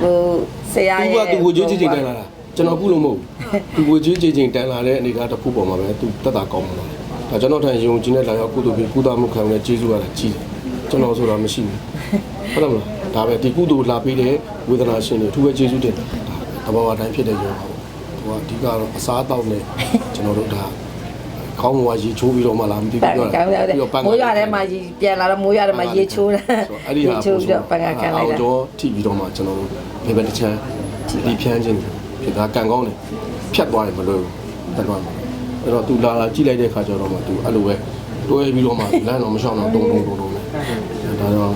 ဟိုဆရာသူရဲ့ ကသူကိုကြွေးကြည့်ကြည့်တန်းလာတာကျွန်တော်ခုလို့မဟုတ်ဘူးသူကိုကြွေးကြည့်ကြည့်တန်းလာတဲ့အနေအထားတစ်ခုပေါ်မှာပဲသူတက်တာကောင်းမှာလားဒါကျွန်တော်ထံယုံကြည်တဲ့လာရောက်ကုသိုလ်ပြီးကုသမှုခံတဲ့ကျေးဇူးရတာကြီးတယ်ကျွန်တော်ဆိုတာမရှိဘူးဟုတ်တယ်မလားဒါပဲဒီကုသိုလ်လာပြီးတဲ့ဝေဒနာရှင်တွေအထူးပဲကျေးဇူးတင်တယ်ဒါတဘာဝတိုင်းဖြစ်တဲ့ယောဂါသူကအဓိကတော့အစားအသောက်နဲ့ကျွန်တော်တို့ဒါ ခေါင်းဝါရေချိုးပြီးတော့မှလာမသိပန်ဘူးကောင်းရတယ်မိုးရွာထဲမှာပြန်လာတော့မိုးရွာထဲမှာရေချိုးတယ်အဲ့ဒီရေဟာချိုးပြီးတော့ပန်ကခံလိုက်အောတာင်ကျော်ထိပြီးတော့မှကျွန်တော်တို့ဘေဘက်တစ်ချမ်းဒီဖြန်းခြင်းဖြစ်တာကန်ကောင်းတယ်ဖြတ်သွားရင်မလွယ်ဘူးဖြတ်သွားမှာအဲ့တော့သူလာလာကြည့်လိုက်တဲ့ခါကျတော့မှသူအဲ့လိုပဲတွဲပြီးတော့မှလမ်းတော့မရှောင်တော့တုံတုံတုံတုံနဲ့ဒါတော့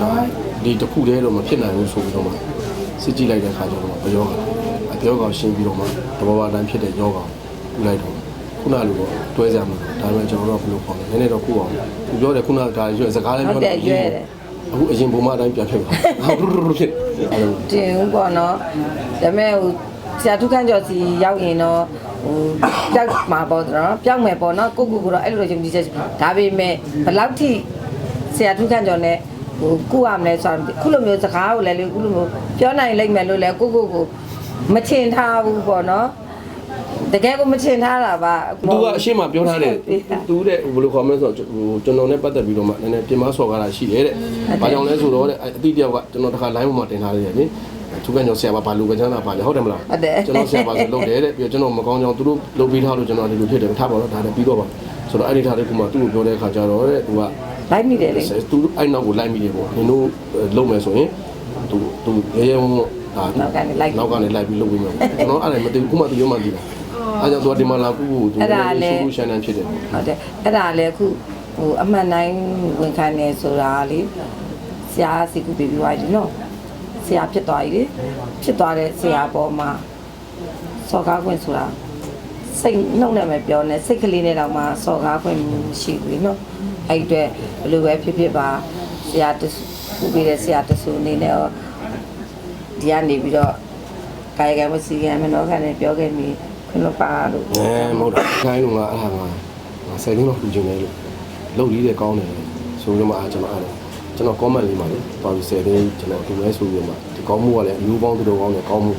ဒါဒီတစ်ခုတည်းတော့မဖြစ်နိုင်ဘူးဆိုပြီးတော့မှစစ်ကြည့်လိုက်တဲ့ခါကျတော့မှဘယောကအပြောကောင်ရှင်းပြီးတော့မှတဘာဝတိုင်းဖြစ်တဲ့ယောဂကိုလိုက်တော့ ခုနလိုတော့တွဲကြမှာဒါပေမဲ့ကျွန်တော်တို့ကဘယ်လိုခေါ်လဲနည်းနည်းတော့ခုအောင်သူပြောတယ်ခုနကဒါရွယ်စကားလည်းဟုပြောတ်တယ်ရွဲတယ်အခုအရင်ပုံမှန်အတိုင်းပြန်ဖြစ်သွားဟုတ်ရရဖြစ်အဲ့လိုတင်ဦးပေါ့နော်ဒါပေမဲ့ဟိုဆရာထုခန့်ကျော်စီရောက်ရင်တော့ဟိုပြောက်မှာပေါ့နော်ပြောက်မယ်ပေါ့နော်ကိုကိုကိုတော့အဲ့လိုချင်းဒီချက်ဒါပေမဲ့ဘယ်လောက်ထိဆရာထုခန့်ကျော်နဲ့ဟိုကုရမလဲဆိုတော့ခုလိုမျိုးစကားကိုလည်းလေခုလိုမျိုးပြောနိုင်လိမ့်မယ်လို့လည်းကိုကိုကိုမချင်ထားဘူးပေါ့နော် တကယ်ကိုမချင်ထားတာပါသူကအရှင်းမပြောထားတယ်သူတဲ့ဘယ်လိုခေါ်မလဲဆိုတော့ဟိုကျွန်တော်နဲ့ပတ်သက်ပြီးတော့မှနည်းနည်းပြင်မဆော်ကားတာရှိတယ်တဲ့။ဘာကြောင့်လဲဆိုတော့တဲ့အတိတယောက်ကကျွန်တော်တခါ line ပေါ်မှာတင်ထားတယ်လေ။သူကညောဆရာဘာလူကကျန်းတာပါလေဟုတ်တယ်မလားဟုတ်တယ်ကျွန်တော်ဆရာပါဆိုလုပ်တယ်တဲ့ပြီးတော့ကျွန်တော်မကောင်းကြောင်သူတို့လုပ်ပြီးထားလို့ကျွန်တော်ဒီလိုဖြစ်တယ်ထားပါတော့ဒါလည်းပြီးတော့ပါဆိုတော့အဲ့ဒီထားတဲ့ကူမှာသူ့ကိုပြောတဲ့အခါကျတော့တဲ့သူကလိုက်မိတယ်လေသူအဲ့နောက်ကိုလိုက်မိတယ်ပေါ့နင်တို့လုံမယ်ဆိုရင်သူသူရဲရဲဝံ့ဝံ့ဒါနောက်ကနေလိုက်နောက်ကနေလိုက်ပြီးလုပ်ပြီးမယ်ကျွန်တော်အဲ့ဒါမသိဘူးခုမှသူရုံးမှသိတာ အဲ့ကြောင့်သူကဒီမှာလာကူကိုသူအဲ့ဒါလည်းဆူရှန်နန်ဖြစ်တယ်ဟုတ်တယ်အဲ့ဒါလည်းအခုဟိုအမှန်တိုင်းဝန်ခံနေဆိုတာလေဆရာစီကူပြီးပြီးသွားပြီနော်ဆရာဖြစ်သွားပြီလေဖြစ်သွားတဲ့ဆရာပေါ်မှာစော်ကားခွင့်ဆိုတာစိတ်နှုတ်နဲ့ပဲပြောနေစိတ်ကလေးနဲ့တော့မှစော်ကားခွင့်မရှိဘူးလေနော်အဲ့အတွက်ဘယ်လိုပဲဖြစ်ဖြစ်ပါဆရာတဆူပြီးတဲ့ဆရာတဆူအနေနဲ့ရောဒီကနေပြီးတော့ကာယကံမစီကံမနောကံနဲ့ပြောခဲ့ပြီးခွင့် လွှတ်ပါလို့အဲမဟုတ်တာခိုင်းလို့ကအဲ့ဒါကဆယ်သိန်းတော့လူကျင်တယ်လို့လုပ်လေးတဲ့ကောင်းတယ်ဆိုလို့မှအားကျွန်တော်အဲ့ဒါကျွန်တော် comment လေးမှာလေတော်ပြီဆယ်သိန်းကျွန်တော်ဒီမဲဆိုပြီးတော့မှဒီကောင်းမှုကလည်းအမျိုးပေါင်းသူတော်ကောင်းတယ်ကောင်းမှု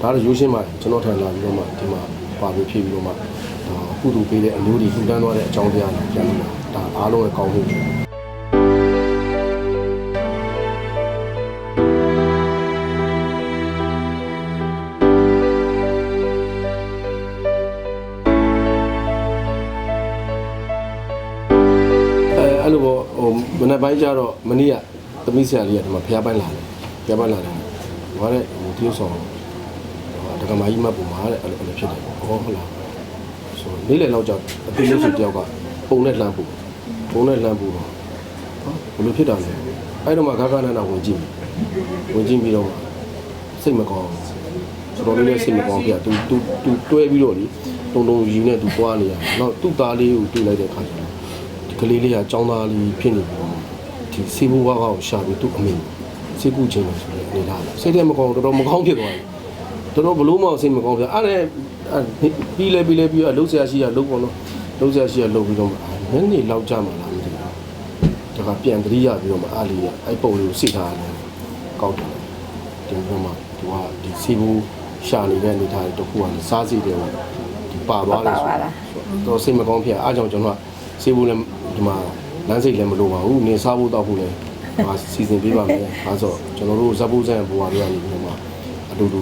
ဒါတော့ရိုးရှင်းပါကျွန်တော်ထန်လာပြီးတော့မှဒီမှာပါပြီးဖြည့်ပြီးတော့မှဒါကုတူပေးတဲ့အမျိုးတွေထူတန်းသွားတဲ့အကြောင်းတရားတွေပြန်လို့ဒါအားလုံးရဲ့ကောင်းမှု မနေ့ပိုင်းကျတော့မနေ့ကသမီးဆရာလေးကဒီမှာဖျားပိုင်းလာတယ်ဖျားပိုင်းလာတယ်ဟောတဲ့ဟိုတရုတ်ဆောင်ဒကမာကြီးမတ်ပုံမှာတဲ့အဲ့လိုအဲ့လိုဖြစ်တယ်ဟောဟုတ်လားဆိုနေ့လယ်လောက်ကျအတိလေးဆိုတယောက်ကပုံနဲ့လှမ်းပို့ပုံနဲ့လှမ်းပို့တော့ဟာဘယ်လိုဖြစ်တာလဲအဲ့တော့မှဂါဂနန္ဒဝင်ကြည့်ဝင်ကြည့်ပြီးတော့မှစိတ်မကောင်းဘူးတော်တော်လေးလည်းစိတ်မကောင်းပြသူသူသူတွဲပြီးတော့လေတုံတုံယူနေသူသွားနေရနောက်သူ့သားလေးကိုတွေ့လိုက်တဲ့အခါကျတော့ဒီကလေးလေးကចောင်းသားလေးဖြစ်နေပြီ ဒီစေဘူးဝါကောက်ရှာပြီးသူ့အမေစေကူချင်းလို့ဆိုတဲ့အနေထားစိတ်ထဲမကောင်းတော်တော်မကောင်းဖြစ်သွားတယ်တော်တော်ဘလို့မအောင်စိတ်မကောင်းဖြစ်အဲ့ဒါပြီးလဲပြီးလဲပြီးတော့လှုပ်ရှားရှိရလှုပ်ပေါ့နော်လှုပ်ရှားရှိရလှုပ်ပြီးတော့မှနည်းနည်းလောက်ကြမှာလားမသိဘူးဒါကပြန်တတိယပြီးတော့မှအားလေးအဲ့ပုံလေးကိုစိတ်ထားတယ်ကောက်တယ်ဒီဘက်မှာသူကဒီစေဘူးရှာနေတဲ့အနေထားတစ်ခုကစားစီတယ်ပေါ့ဒီပါသွားတယ်ဆိုတော့စိတ်မကောင်းဖြစ်အားကြောင့်ကျွန်တော်ကစေဘူးလည်းဒီမှာ လမ်းစိတ်လည်းမလိုပါဘူးနေစားဖို့တောက်ဖို့လည်းဟာစီစဉ်ပေးပါမယ်အဲဆိုကျွန်တော်တို့ဇက်ဘူးဆန်ဘွားတွေကနေပြီးတော့မှအတူတူ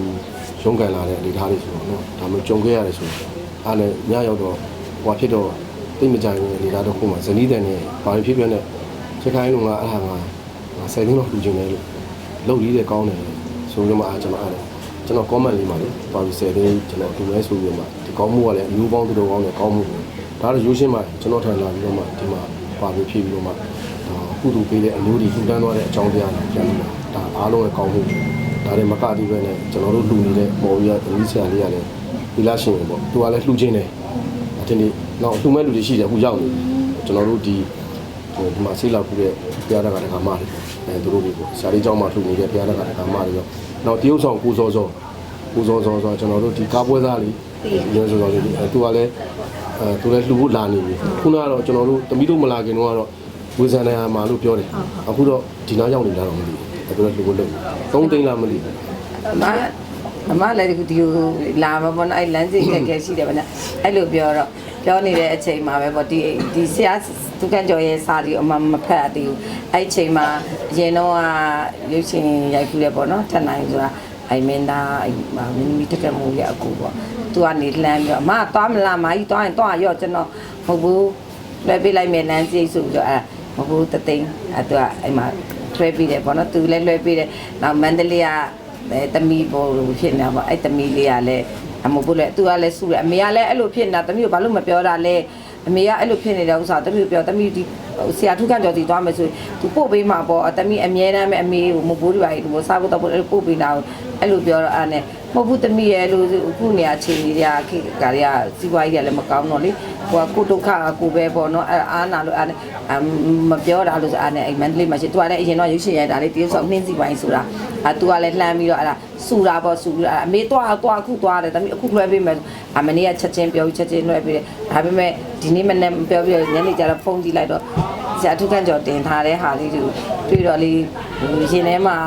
ရုံးကန်လာတဲ့အနေအထားတွေဆိုတော့နော်ဒါမျိုးကြုံခဲ့ရတယ်ဆိုတော့အားလည်းညရောက်တော့ဟွာဖြစ်တော့သိမကြိုင်ဘူးအနေအထားတစ်ခုမှာဇနီးတန်နဲ့ဘာဖြစ်ဖြစ်နဲ့ချက်ခိုင်းလုံးကအဲ့ဟာကဆယ်သိန်းလောက်လူကျင်တယ်လို့လုပ်ရည်တဲ့ကောင်းတယ်ဆိုတော့မှအားကျွန်တော်အားကျွန်တော် comment လေးမှာလေပါပြီးဆယ်သိန်းကျွန်တော်ဒီမဲဆိုပြီးတော့မှဒီကောင်းမှုကလည်းအမျိုးပေါင်းသူတော်ကောင်းတယ်ကောင်းမှုဒါတော့ရိုးရှင်းပါကျွန်တော်ထန်လာပြီးတော့မှဒီမှာ ပါပြီးဖြည့်ပြီးတော့မှဒါကုတူပေးတဲ့အမျိုးတွေထူတန်းသွားတဲ့အကြောင်းတရားတွေပြန်လို့ဒါအားလုံးရဲ့ကောင်းမှုဒါတွေမကတိပဲနဲ့ကျွန်တော်တို့လူနေတဲ့ပေါ်ပြီးတော့သမီးဆရာလေးကလည်းဒီလားရှင်ပေါ့သူကလည်းလှူချင်းတယ်ဒီနေ့တော့လှူမဲ့လူတွေရှိတယ်အခုရောက်နေကျွန်တော်တို့ဒီဟိုဒီမှာဆေးလာခုတဲ့ဘုရားတက္ကရာကမားတွေအဲသူတို့တွေကိုဆရာလေးเจ้าမှာလှူနေတဲ့ဘုရားတက္ကရာကမားတွေရောနောက်တရုတ်ဆောင်ကိုစောစောကိုစောစောဆိုကျွန်တော်တို့ဒီကားပွဲသားလေးရုံးစောစောလေးအဲသူကလည်း အဲသူလည်းလှူဖို့လာနေပြီခုနကတော့ကျွန်တော်တို့တမီးတို့မလာခင်တော့ကတော့ဝေဇန်နာမှာလို့ပြောတယ်အခုတော့ဒီနားရောက်နေလာတော့မသိဘူးအဲသူလည်းလှူဖို့လုပ်သုံးသိန်းလားမသိဘူးအမအမလည်းဒီကိုလာမှာပေါ့နော်အဲ့လမ်းစိတ်ခက်ခဲရှိတယ်ဗျာအဲ့လိုပြောတော့ပြောနေတဲ့အချိန်မှာပဲပေါ့ဒီဒီဆရာသူကန်ကျော်ရဲ့စာဒီအမမဖတ်ရသေးဘူးအဲ့အချိန်မှာအရင်တော့ကရုပ်ရှင်ရိုက်ခုတယ်ပေါ့နော်ထက်နိုင်ဆိုတာ အဲ့မင်းသားအဲ့မင်းမီတက်ကမိုးရဲ့အကူပေါ့သူကနေလှမ်းပြီးတော့အမသွားမလားမကြီးသွားရင်သွားရော့ကျွန်တော်မဟုတ်ဘူးလွှဲပေးလိုက်မယ်လမ်းစိတ်ဆိုပြီးတော့အဲ့မဟုတ်ဘူးတသိန်းအဲ့သူကအဲ့မှာလွှဲပေးတယ်ပေါ့နော်သူလည်းလွှဲပေးတယ်နောက်မန္တလေးကအဲတမီပေါ်လို့ဖြစ်နေတာပေါ့အဲ့တမီလေးကလည်းအမဟုတ်ဘူးလေသူကလည်းစုတယ်အမေကလည်းအဲ့လိုဖြစ်နေတာတမီကိုဘာလို့မပြောတာလဲ အမေကအဲ့လိုဖြစ်နေတဲ့ဥစ္စာတမီကိုပြောတမီဒီဆရာထုခန့်ကျော်တီသွားမယ်ဆိုရင်သူပို့ပေးမှာပေါ့တမီအမြဲတမ်းပဲအမေကိုမဘိုးတွေပါဒီစားဖို့တော့အဲ့လိုပို့ပေးတာအဲ့လိုပြောတော့အဲ့နဲ့ မဟုတ်ဘူးတမီရဲ့လို့အခုနေရာချိန်ကြီးတွေကခေကတွေကစီးပွားရေးကလည်းမကောင်းတော့လေဟိုကကိုဒုက္ခကိုပဲပေါ့နော်အဲ့အားနာလို့အဲ့မပြောတာလို့ဆိုအဲ့နဲ့အဲ့မန္တလေးမှာရှိသူကလည်းအရင်တော့ရုပ်ရှင်ရိုက်တာလေတရုတ်ဆောင်နှင်းစီပိုင်းဆိုတာအဲ့သူကလည်းလှမ်းပြီးတော့အဲ့ဒါစူတာပေါ့စူပြီးတော့အမေတော့တော့အခုသွားတယ်တမီအခုလွှဲပေးမယ်အမနေ့ကချက်ချင်းပြောချက်ချင်းလွှဲပေးတယ်ဒါပေမဲ့ဒီနေ့မနေ့ပြောပြီးညနေကျတော့ဖုန်းကြည့်လိုက်တော့ ဆရာထုခန့်ကျော်တင်ထားတဲ့ဟာလေးတွေတွေ့တော့လေရင်ထဲမှာ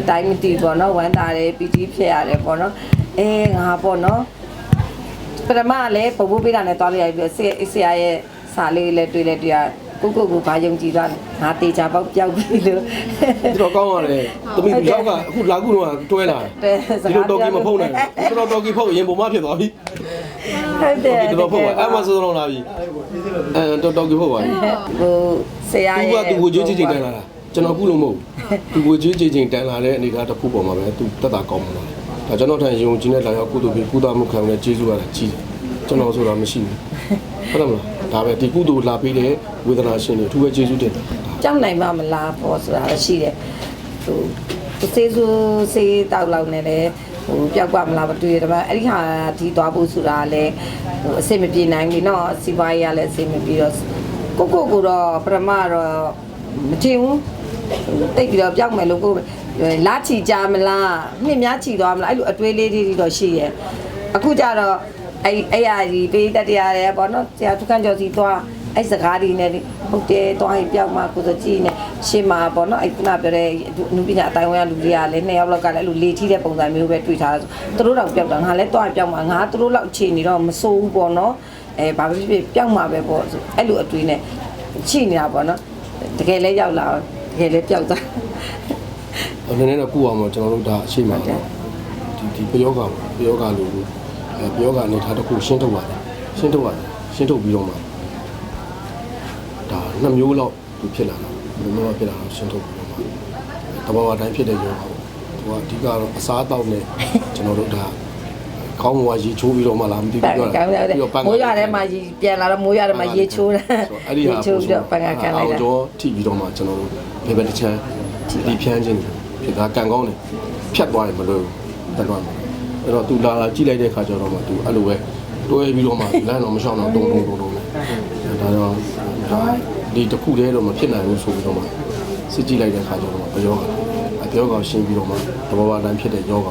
အတိုင်းမတီပေါ့နော်ဝမ်းသာတယ်ပီတိဖြစ်ရတယ်ပေါ့နော်အဲငါပေါ့နော်ပထမလည်းပုံဖို့ပေးတာနဲ့တွားလိုက်ရပြီးဆရာဆရာရဲ့စာလေးလည်းတွေ့လဲတွေ့ရ ကိုကိုကိုဘာယုံကြည်သွားငါတေချာပေါက်ပြောက်ပြီလို့ဒီတော့ကောင်းရတယ်တမီးရောက်ကအခုလာခုတော့တွဲလာတယ်ဒီလိုတော်ကီမဖုံးနိုင်ဘူးတော်တော်ကီဖုံးရင်ပုံမဖြစ်သွားပြီဟုတ်တယ်ဒီတော့ဖုံးပါအမဆိုတော့လာပြီအဲတော်တော်ကီဖုံးပါပြီဟိုဆရာသူရဲ့ကသူကိုကြွေးကြည့်ကြည့်တန်းလာတာကျွန်တော်ခုလို့မဟုတ်သူကိုကြွေးကြည့်ကြည့်တန်းလာတဲ့အနေအထားတစ်ခုပေါ်မှာပဲသူတက်တာကောင်းမှာဒါကျွန်တော်ထင်ယုံကြည်နဲ့လာရောက်ကုသိုလ်ပြီးကုသမှုခံတဲ့ကျေးဇူးရတာကြီးတယ် ကျွန်တော်ဆိုတာမရှိဘူးဟုတ်တယ်မလားဒါပဲဒီကုသိုလ်လာပြီးတဲ့ဝေဒနာရှင်တွေအထူးပဲကျေးဇူးတင်တယ် ကြောက်နိုင်မှမလားပေါ့ဆိုတာရှိတယ်ဟိုစေးစိုးစေးတောက်လောက်နေတယ်ဟိုပျောက်ကွမလားမတွေ့ရတော့အဲ့ဒီဟာဒီသွားဖို့ဆိုတာလည်းဟိုအစိမ့်မပြေနိုင်ဘူးเนาะစီပွားရေးကလည်းအစိမ့်မပြေတော့ကိုကိုကိုတော့ပထမတော့မထင်ဘူး တိတ်ပြီးတော့ပြောက်မယ်လို့ကိုလာချီကြမလားနှစ်များချီသွားမလားအဲ့လိုအတွေးလေးတွေတော့ရှိရဲ့ အခုကျတော့အဲ့အဲ့ရကြီးပေးတတရားရဲပေါ့နော်ဆရာထုခန့်ကျော်စီသွားအဲ့စကားဒီနဲ့ဟုတ်တယ်သွားရင်ပြောက်မှကိုဆိုကြည့်နေရှေ့မှာပေါ့နော်အဲ့ခုနပြောတဲ့နုပညာအတိုင်းဝိုင်းကလူတွေကလည်းနှစ်ယောက်လောက်ကလည်းအဲ့လိုလေထီးတဲ့ပုံစံမျိုးပဲတွေ့ထားတာသူတို့တော့ပြောက်တာငါလည်းသွားရင်ပြောက်မှာငါသူတို့လောက်အခြေအနေတော့မစိုးဘူးပေါ့နော်အဲဘာဖြစ်ဖြစ်ပြောက်မှာပဲပေါ့အဲ့လိုအတွေးနဲ့ချိနေတာပေါ့နော်တကယ်လည်းရောက်လာတကယ်လည်းပြောက်သွားနည်းနည်းတော့ကုအောင်တော့ကျွန်တော်တို့ဒါအရှိမှ ဒီဒီပယောဂပယောဂလို့အဲပယောဂအနေထားတစ်ခုရှင်းထုတ်ပါတယ်ရှင်းထုတ်ပါတယ်ရှင်းထုတ်ပြီးတော့မှဒါနှစ်မျိုးလောက်သူဖြစ်လာတာဘယ်လိုမျိုးဖြစ်လာတော့ရှင်းထုတ်ပြီးတော့မှတဘာဝတိုင်းဖြစ်တဲ့ယောဂပေါ့သူကအဓိကတော့အစားအသောက်နဲ့ကျွန်တော်တို့ဒါကောင်းမွားရေချိုးပြီးတော့မှလာမသိဘူးပန်ပြောကန်ရတယ်မိုးရထဲမှာရေပြန်လာတော့မိုးရထဲမှာရေချိုးတာအဲ့ဒီရေဟာချိုးပြီးတော့ပန်ကန်ခံလိုက်တာအောင်တော့ထိပြီးတော့မှကျွန်တော်တို့ဘယ်ဘက်တစ်ချမ်းဒီဖြန်းခြင်းဖြစ်တာကန်ကောင်းတယ်ဖြတ်သွားရင်မလွယ်ဘူး တက်သွားမှာအဲ့တော့သူလာလာကြည့်လိုက်တဲ့ခါကျတော့မှသူအဲ့လိုပဲတွဲပြီးတော့မှလမ်းတော့မရှောင်တော့တုံတုံတုံတုံဒါတော့ဒါဒီတစ်ခုတည်းတော့မဖြစ်နိုင်ဘူးဆိုပြီးတော့မှစစ်ကြည့်လိုက်တဲ့ခါကျတော့မှပြောကအပြောကောင်ရှင်းပြီးတော့မှတဘာဝတိုင်းဖြစ်တဲ့ယောဂ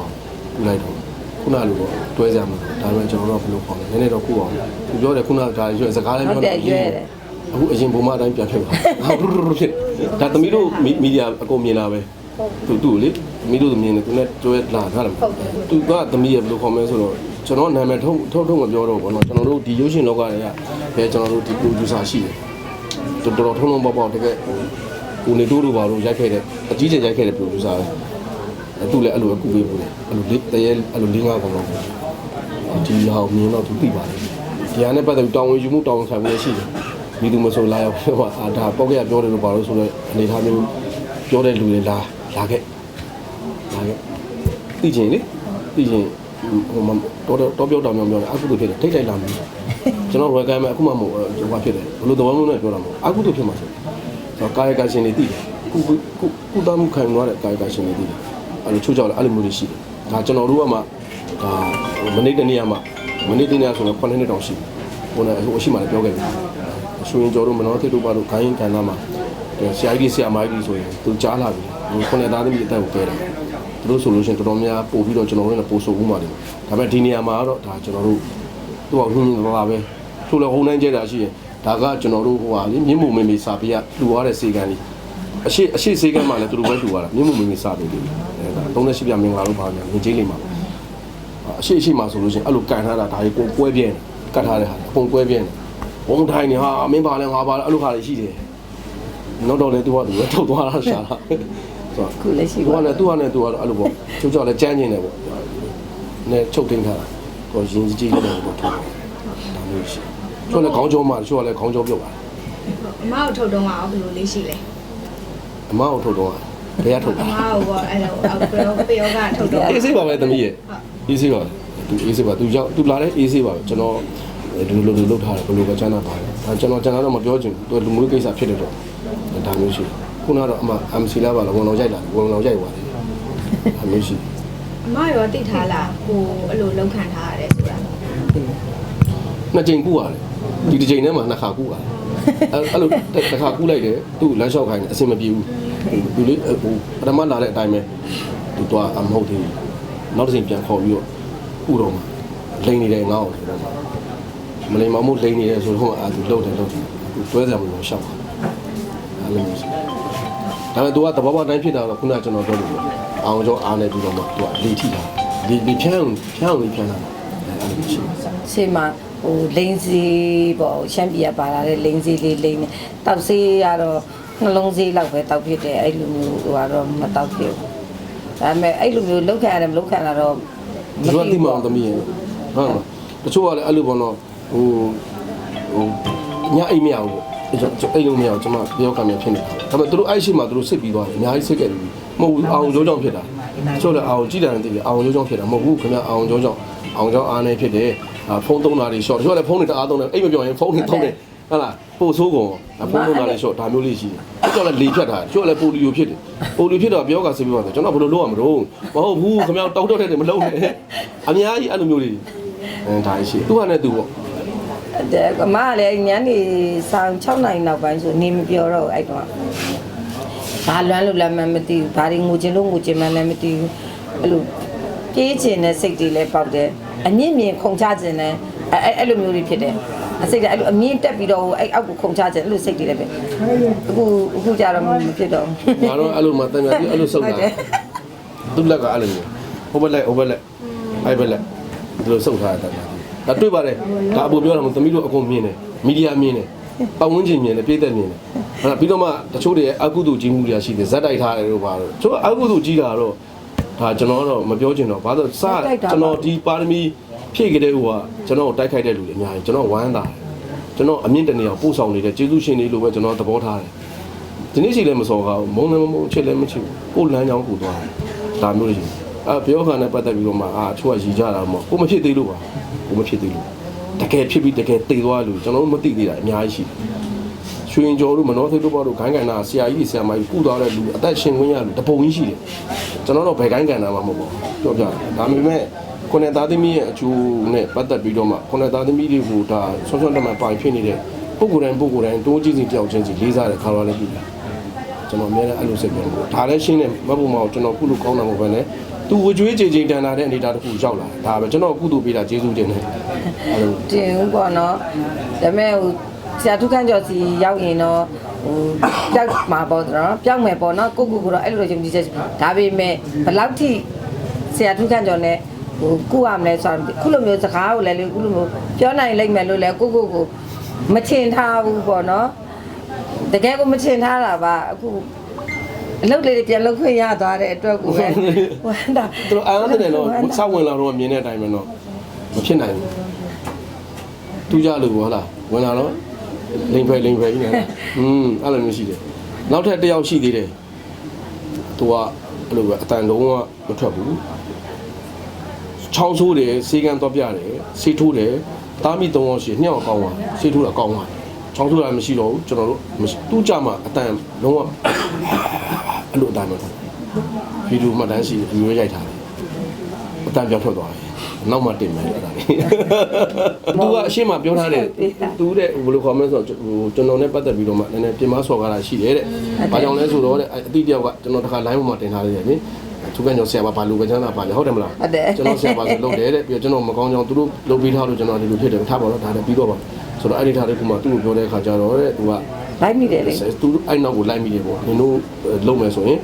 ကုလိုက်တော့ခုနလိုပေါ့တွဲကြမှာဒါပေမဲ့ကျွန်တော်တို့ကဘယ်လိုခေါ်လဲနည်းနည်းတော့ကုအောင်သူပြောတယ်ခုနကဒါရွယ်စကားလည်းဟုပြောတ်တယ်ရွဲတယ်အခုအရင်ပုံမှန်အတိုင်းပြန်ဖြစ်သွားဖြစ်ဒါသမီးတို့မီဒီယာအကုန်မြင်လာပဲသူသူ့လေ သမီးတို့သမီးနဲ့သူနဲ့တွဲလာထားတယ်သူကသမီးရဲ့ဘယ်လိုခေါ်မလဲဆိုတော့ကျွန်တော်နာမည်ထုတ်ထုတ်ထုတ်မပြောတော့ဘောနော်ကျွန်တော်တို့ဒီရုပ်ရှင်လောကတွေကပဲကျွန်တော်တို့ဒီ producer ရှိတယ်တော်တော်ထုံးလုံးပေါက်ပေါက်တကယ်ကိုနေတိုးတို့ဘာလို့ရိုက်ခဲ့တယ်အကြီးကျယ်ရိုက်ခဲ့တဲ့ producer ပဲသူလည်းအဲ့လိုအကူပေးဘူးလေအဲ့လိုလေးတရေအဲ့လိုလေးငါးကောင်လောက်ဒီဟာကိုမြင်တော့သူသိပါတယ်ဒီဟာနဲ့ပတ်သက်ပြီးတောင်းဝန်ယူမှုတောင်းခံမှုရှိတယ်မိသူမဆိုလာရောက်ပြောတာဒါပေါက်ကြပြောတယ်လို့ဘာလို့ဆိုတော့အနေထားမျိုးပြောတဲ့လူတွေလာလာခဲ့ လာခဲ့သိချင်းလေသိချင်းဟိုမှာတော့တော့ပြောတောင်ပြောပြောတယ်အခုတို့ဖြစ်တယ်ထိတ်ထိုက်လာပြီကျွန်တော်ဝယ်ကမ်းမဲ့အခုမှမဟုတ်ဟိုဘာဖြစ်တယ်ဘလို့သဘောမျိုးနဲ့ပြောတာမဟုတ်အခုတို့ဖြစ်မှာဆိုတော့ကာယကရှင်တွေသိတယ်ကုကုကုသမှုခံရတဲ့ကာယကရှင်တွေသိတယ်အဲ့လိုချိုးကြောက်တယ်အဲ့လိုမျိုးတွေရှိတယ်ဒါကျွန်တော်တို့ကမှဒါမနေ့တနေ့ကမှမနေ့တနေ့ဆိုတော့9နှစ်တောင်ရှိတယ်ဟိုနဲ့ဟိုအရှိမှလည်းပြောခဲ့တယ်ရွှေရင်ကျော်တို့မနောသိတို့ပါတို့ခိုင်းကဏ္ဍမှာဆရာကြီးဆရာမကြီးဆိုရင်သူကြားလာပြီဟိုခုနှစ်သားသမီးအတက်ကိုကဲတာ သူတို့ဆိုလို့ရှိရင်တော်တော်များပို့ပြီးတော့ကျွန်တော်တို့လည်းပို့ဆိုဘူးမှာတယ်ဒါပေမဲ့ဒီနေရာမှာတော့ဒါကျွန်တော်တို့သူ့အောင်ညင်းညင်းပါပဲသူ့လည်းဟုံနှမ်းကျဲတာရှိရင်ဒါကကျွန်တော်တို့ဟိုဟာလေမြင့်မှုမေမေစာပေးရလူရတဲ့စေကံလေးအရှိအရှိစေးကမ်းမှလည်းသူတို့ပဲတူသွားတာမြင့်မှုမင်းကြီးစပြီးပြီအဲဒါ38ပြမင်္ဂလာလို့ပါညာငင်းကြီးလေးမှာအရှိအရှိမှာဆိုလို့ရှိရင်အဲ့လိုကန်ထားတာဒါကြီးကိုကွဲပြဲနေကတ်ထားတဲ့ဟာအပုံကွဲပြဲနေဘုံထိုင်နေဟာမင်းပါလဲငါပါလဲအဲ့လိုဟာတွေရှိတယ်နောက်တော့လေသူကသူပဲထုတ်သွားတာရှာတာဆိုတော့ ခုလည်းရှိသူကပါလည်းသူကလည်းသူကတော့အဲ့လိုပေါ့ချုပ်ကြောက်လည်းကြမ်းကျင်တယ်ပေါ့နဲ့ချုပ်တင်ထားတာကိုရင်ကြီးကြီးလေးတော့ထုတ်တယ်ဒါမျိုးရှိကျော်လည်းခေါင်းကြောမှာကျော်လည်းခေါင်းကြောပြုတ်ပါတယ်အမကိုထုတ်တော့ကဘယ်လိုလေးရှိလဲအမကိုထုတ်တော့ဘယ်ကထုတ်အတာမကိုပေါ့အဲ့လိုအောက်ပြောပေယောကထုတ်တော့အေးဆေးပါပဲသမီးရဲ့အေးဆေးပါသူအေးဆေးပါသူရောက်သူလာတဲ့အေးဆေးပါပဲကျွန်တော်ဒီလိုလိုလုပ်ထားတယ်ဘယ်လိုပဲကျမ်းသာပါတယ်ဒါကျွန်တော်ကျန်တာတော့မပြောချင်ဘူးသူလူမျိုးကိစ္စဖြစ်တယ်တော့ဒါမျိုးရှိ ခုနကတော့အမ MC လာပါလားဝန်တော်ရိုက်လာဝန်တော်ရိုက်ပါတယ်ဒါမျိုးရှိအမရောတိထားလားကိုအဲ့လိုလောက်ခံထားရတယ်ဆိုတာနှစ်ကြိမ်ကူရတယ်ဒီတစ်ကြိမ်ထဲမှာနှစ်ခါကူရတယ်အဲ့အဲ့လိုတစ်ခါကူလိုက်တယ်သူ့လမ်းလျှောက်ခိုင်းတယ်အဆင်မပြေဘူးသူလေးဟိုပထမလာတဲ့အတိုင်းပဲသူတော့အမဟုတ်သေးဘူးနောက်တစ်ချိန်ပြန်ခေါ်ပြီးတော့ဥတော်မှာလိန်နေတယ်ငါ့ကိုဆိုတော့မလိန်မမို့လိန်နေတယ်ဆိုတော့အာသူလှုပ်တယ်လှုပ်တယ်သူတွဲကြမလို့ရှောက်တာအဲ့လိုမျိုးရှိ ဒါပေမဲ့သူကတဘောပေါက်တိုင်းဖြစ်တာတော့ခုနကကျွန်တော်ပြောလို့အောင်ကျော်အားနေပြီးတော့မှသူကလေထိတာလေလေဖြန်းဖြန်းအောင်ဖြန်းတာအဲ့လိုမျိုးရှိတယ်ရှေ့မှာဟိုလိန်စီပေါ့ရှမ်းပြည်ကပါလာတဲ့လိန်စီလေးလိန်နဲ့တောက်စီရတော့နှလုံးစီလောက်ပဲတောက်ဖြစ်တယ်အဲ့လိုမျိုးဟိုကတော့မတောက်ဖြစ်ဘူးဒါပေမဲ့အဲ့လိုမျိုးလောက်ခံရတယ်မလောက်ခံတာတော့သူတို့ကတိမအောင်သမီးရဲ့ဟုတ်လားတချို့ကလည်းအဲ့လိုပေါ့နော်ဟိုဟိုညအိမ်မရဘူးပေါ့ကျွန်တော် အိမ်လုံးမရဘူးကျွန်မတယောက်ကမြန်ဖြစ်နေတာဒါပေမဲ့သူတို့အဲ့ရှိမှသူတို့စစ်ပြီးသွားတယ်အများကြီးစစ်ခဲ့ပြီမဟုတ်ဘူးအောင်ကျိုးကြောင့်ဖြစ်တာတချို့လည်းအောင်ကြည့်တယ်တည်တယ်အောင်ကျိုးကြောင့်ဖြစ်တာမဟုတ်ဘူးခင်ဗျအောင်ကျိုးကြောင့်အောင်ကြောင့်အားနေဖြစ်တယ်ဖုန်းသုံးတာတွေရှော့တချို့လည်းဖုန်းတွေတအားသုံးတယ်အိမ်မပြောရင်ဖုန်းတွေသုံးတယ်ဟုတ်လားပို့ဆိုးကုန်ဖုန်းသုံးတာတွေရှော့ဒါမျိုးလေးရှိတယ်တချို့လည်းလေဖြတ်တာတချို့လည်းပိုလီယိုဖြစ်တယ်ပိုလီယိုဖြစ်တော့ပြောကစစ်ပြီးသွားတယ်ကျွန်တော်ဘယ်လိုလုပ်ရမလို့မဟုတ်ဘူးခင်ဗျတောက်တော့တဲ့မလုပ်နဲ့အများကြီးအဲ့လိုမျိုးတွေအဲဒါရှိသူကလည်းသူပေါ့ တဲ့ကမကလည်းညနေဆောင်6နိုင်နောက်ပိုင်းဆိုနေမပြောတော့ဘူးအဲ့တော့ဘာလွမ်းလို့လည်းမသိဘူးဘာတွေငိုချင်လို့ငိုချင်မှလည်းမသိဘူးအဲ့လိုပြေးချင်တဲ့စိတ်တွေလည်းပေါက်တယ်အမြင့်မြင့်ခုန်ချခြင်းလည်းအဲ့အဲ့လိုမျိုးတွေဖြစ်တယ်အစိတ်အဲ့လိုအမြင့်တက်ပြီးတော့အဲ့အောက်ကိုခုန်ချခြင်းအဲ့လိုစိတ်တွေလည်းပဲအခုအခုကြတော့မဖြစ်တော့ငါတော့အဲ့လိုမှတန်မြတ်ကြီးအဲ့လိုစုပ်တာသူ့လက်ကအဲ့လိုမျိုးဟိုဘက်လက်ဟိုဘက်လက်အဲ့ဘက်လက်ဒီလိုစုပ်ထားတာ ဒါတွေ့ပါတယ်ဒါအပူပြောတာမသမီးတို့အကုန်မြင်တယ်မီဒီယာမြင်တယ်ပတ်ဝန်းကျင်မြင်တယ်ပြည်သက်မြင်တယ်အဲ့ဒါပြီးတော့မှတချို့တွေအကုသိုလ်ကြီးမှုတွေရှိတယ်ဇက်တိုက်ထားတယ်လို့ပါတော့ကျို့အကုသိုလ်ကြီးတာတော့ဒါကျွန်တော်တော့မပြောချင်တော့ဘာလို့စကျွန်တော်ဒီပါရမီဖြည့်ကြတဲ့ဟိုကကျွန်တော်တိုက်ခိုက်တဲ့လူတွေအများကြီးကျွန်တော်ဝမ်းသာတယ်ကျွန်တော်အမြင့်တနေအောင်ပို့ဆောင်နေတဲ့ကျေးဇူးရှင်တွေလို့ပဲကျွန်တော်သဘောထားတယ်ဒီနေ့စီလည်းမစော်ကားဘူးမုံလည်းမမုံချစ်လည်းမချစ်ဘူးကိုယ်လမ်းကြောင်းကိုသွားတယ်ဒါမျိုးတွေရှိတယ်အဲပြောခါနဲ့ပတ်သက်ပြီးတော့မှအာအချို့ကရည်ကြတာမဟုတ်ကိုမဖြစ်သေးလို့ပါ ကိုမဖြစ်သေးလို့တကယ်ဖြစ်ပြီးတကယ်တည်သွားလို့ကျွန်တော်တို့မသိသေးတာအများကြီးရှိတယ်ရွှေရင်ကျော်တို့မနောသိတို့ဘောတို့ခိုင်းကန်တာဆရာကြီးဆရာမကြီးကုသွားတဲ့လူအသက်ရှင်ခွင့်ရလူတပုံကြီးရှိတယ်ကျွန်တော်တို့ဘယ်ခိုင်းကန်တာမှမဟုတ်ဘူးပြောပြတယ်ဒါပေမဲ့ခုနှစ်သားသမီးရဲ့အကျိုးနဲ့ပတ်သက်ပြီးတော့မှခုနှစ်သားသမီးတွေကိုဒါဆွမ်းဆွမ်းတမန်ပိုင်ဖြစ်နေတဲ့ပုဂ္ဂိုလ်တိုင်းပုဂ္ဂိုလ်တိုင်းတိုးကြည့်စီတယောက်ချင်းစီလေးစားတဲ့ခါရလည်းပြည်တယ်ကျွန်တော်အများနဲ့အဲ့လိုစိတ်ပြောတယ်ဒါလည်းရှင်းတယ်မဟုတ်ဘူးမဟုတ်ကျွန်တော်ကုလို့ကောင်းတာမဟုတ်ဘဲနဲ့ သူဝကြွေးကြင်ကြင်တန်တာတဲ့အနေအထားတစ်ခုရောက်လာဒါပဲကျွန်တော်ကုသိုလ်ပေးတာကျေးဇူးတင်တယ်အဲ့လိုတင်ဦးပေါ့နော်ဒါပေမဲ့ဟိုဆရာထုခန့်ကျော်စီရောက်ရင်တော့ဟိုပြောက်မှာပေါ့နော်ပြောက်မယ်ပေါ့နော်ကိုကိုကိုတော့အဲ့လိုယုံကြည်ချက်ရှိဒါပေမဲ့ဘယ်လောက်ထိဆရာထုခန့်ကျော်နဲ့ဟိုကုရမလဲဆိုတော့ခုလိုမျိုးစကားကိုလည်းလေခုလိုမျိုးပြောနိုင်လိမ့်မယ်လို့လည်းကိုကိုကိုမချင်ထားဘူးပေါ့နော်တကယ်ကိုမချင်ထားတာပါအခု အလုပ်လေးတွေပြန်လုပ်ခွင့်ရသွားတဲ့အတွက်ကိုပဲဟိုတာသူတို့အားရတယ်တော့စောက်ဝင်လာတော့မြင်တဲ့အတိုင်းပဲတော့မဖြစ်နိုင်ဘူးသူကြလို့ဟုတ်လားဝင်လာတော့လိန်ဖယ်လိန်ဖယ်ကြီးနေတာอืมအဲ့လိုမျိုးရှိတယ်နောက်ထပ်တစ်ယောက်ရှိသေးတယ်သူကအဲ့လိုပဲအတန်လုံးဝမထွက်ဘူးချောင်းဆိုးတယ်စေကန်းတော့ပြတယ်ဆေးထိုးတယ်တားမိသုံးအောင်ရှိညှောက်ကောင်းသွားဆေးထိုးတာကောင်းသွားချောင်းဆိုးတာမရှိတော့ဘူးကျွန်တော်တို့မရှိသူ့ကြမှာအတန်လုံးဝ အဲ့လိုအတန်မထွက်ဗီဒီယိုမှတ်တမ်းရှိဗီဒီယိုရိုက်ထားတယ်အတန်ပြောင်းထွက်သွားတယ်နောက်မှတင်မယ်အဲ့ဒါလေးသူကအရှိမပြောထားတယ်သူတဲ့ဘယ်လိုခေါ်မလဲဆိုတော့ဟိုကျွန်တော်နဲ့ပတ်သက်ပြီးတော့မှနည်းနည်းပြင်မဆော်ကားတာရှိတယ်တဲ့။ဘာကြောင့်လဲဆိုတော့တဲ့အတိတယောက်ကကျွန်တော်တခါ line ပေါ်မှာတင်ထားတယ်လေ။သူကညောဆရာမဘာလူပဲချမ်းသာပါလေဟုတ်တယ်မလားဟုတ်တယ်ကျွန်တော်ဆရာပါဆိုလုပ်တယ်တဲ့ပြီးတော့ကျွန်တော်မကောင်းကြောင်သူတို့လုပ်ပြီးထားလို့ကျွန်တော်ဒီလိုဖြစ်တယ်ထားပါတော့ဒါလည်းပြီးတော့ပါဆိုတော့အဲ့ဒီထားတဲ့ခုမှသူ့ကိုပြောတဲ့အခါကျတော့တဲ့သူက လိုက်မိတယ်လေသူအဲ့နောက်ကိုလိုက်မိတယ်ပေါ့နင်တို့လုံမယ်ဆိုရင်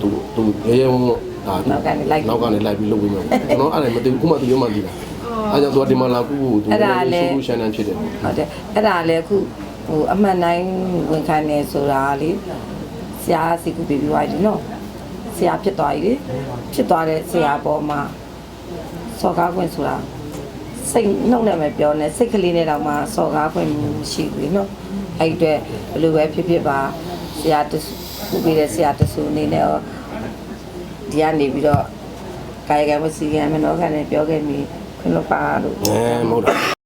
သူသူရဲရဲဝံ့ဝံ့ဒါနောက်ကနေလိုက်နောက်ကနေလိုက်ပြီးလုပ်ပြီးမယ်ကျွန်တော်အဲ့ဒါမသိဘူးခုမှသူရုံးမှသိတာအဲ့ကြောင့်သူကဒီမှာလာကူကိုသူ solution နဲ့ဖြစ်တယ်ဟုတ်တယ်အဲ့ဒါလည်းအခုဟိုအမှန်တိုင်းဝန်ခံနေဆိုတာလေဆရာစီကူပေးပြီးသွားပြီနော်ဆရာဖြစ်သွားပြီလေဖြစ်သွားတဲ့ဆရာပေါ်မှာစော်ကားခွင့်ဆိုတာစိတ်နှုတ်နဲ့ပဲပြောနေစိတ်ကလေးနဲ့တော့မှစော်ကားခွင့်မရှိဘူးနော် အဲ့ဒီအတွက်ဘယ်လိုပဲဖြစ်ဖြစ်ပါဆရာတခုပေးတဲ့ဆရာတဆူအနေနဲ့ရောဒီကနေပြီးတော့ကာယကံမစီကံမနောကံနဲ့ပြောခဲ့မိခွင့်လို့ပါလို့အဲမဟုတ်တာ